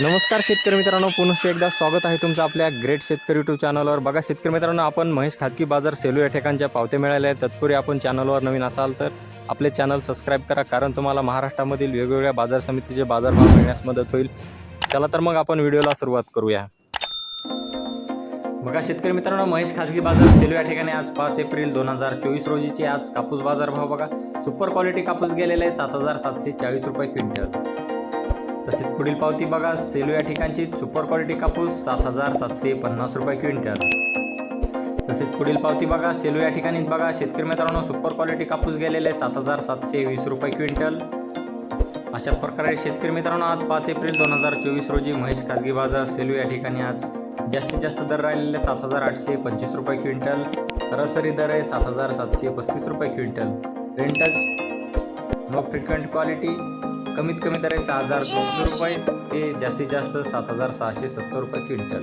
नमस्कार शेतकरी मित्रांनो पुनश्च एकदा स्वागत आहे तुमचं आपल्या ग्रेट शेतकरी यूट्यूब चॅनलवर. बघा शेतकरी मित्रांनो आपण महेश खाजगी बाजार सेलू या ठिकाणच्या पावत्या मिळाल्या आहेत. तत्पूर्वी आपण चॅनलवर नवीन असाल तर आपले चॅनल सबस्क्राईब करा कारण तुम्हाला महाराष्ट्रामधील वेगवेगळ्या बाजार समितीचे बाजारभाव मिळण्यास मदत होईल. चला तर मग आपण व्हिडिओला सुरुवात करूया. बघा शेतकरी मित्रांनो महेश खाजगी बाजार सेलू या ठिकाणी आज पाच एप्रिल दोन हजार चोवीस रोजीचे आज कापूस बाजार भाव बघा. सुपर क्वालिटी कापूस गेलेला आहे सात हजार सातशे चाळीस रुपये क्विंटल. तसेच पुढील पावती बघा. सेलू या ठिकाणची सुपर क्वालिटी कापूस सात हजार सातशे पन्नास रुपये क्विंटल. तसेच पुढील पावती बघा. सेलू या ठिकाणी बघा. शेतकरी मित्रांनो सुपर क्वालिटी कापूस गेलेले सात हजार सातशे वीस रुपये क्विंटल. अशा प्रकारे शेतकरी मित्रांनो आज पाच एप्रिल दोन हजार चोवीस रोजी महेश खाजगी बाजार सेलू या ठिकाणी आज जास्तीत जास्त दर राहिलेले सात हजार आठशे पंचवीस रुपये क्विंटल. सरासरी दर आहे सात हजार सातशे पस्तीस रुपये क्विंटल. रेंटच नो फ्रिक्वेंट क्वालिटी कमीत कमी दर आहे सहा हजार दोनशे रुपये ते जास्तीत जास्त सात हजार सहाशे सत्तर रुपये क्विंटल.